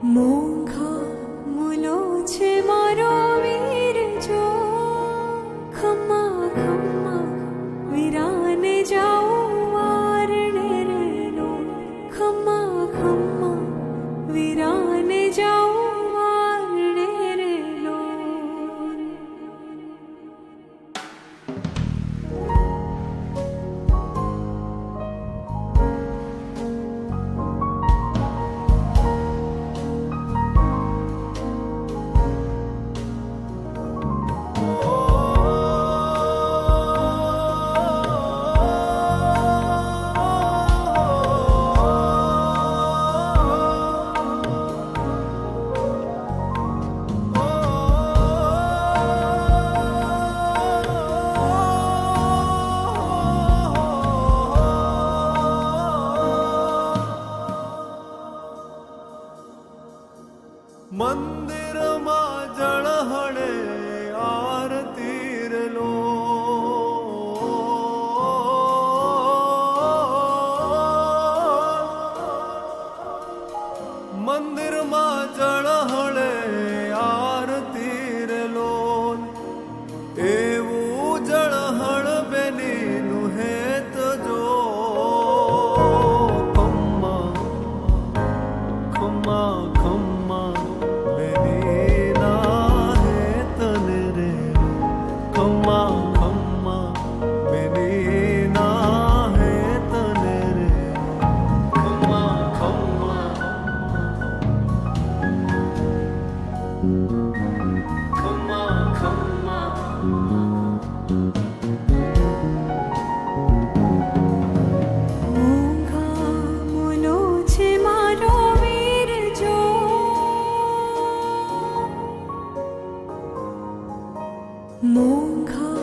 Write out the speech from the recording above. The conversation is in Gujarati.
梦口。મંદિરમાં જળહળે આરતીર લો મંદિરમાં જળહળે આરતીર લો એવું જળહળ બેની નુહેત જો. ખમ્મા ખમ્મા ખમ્મા. 门口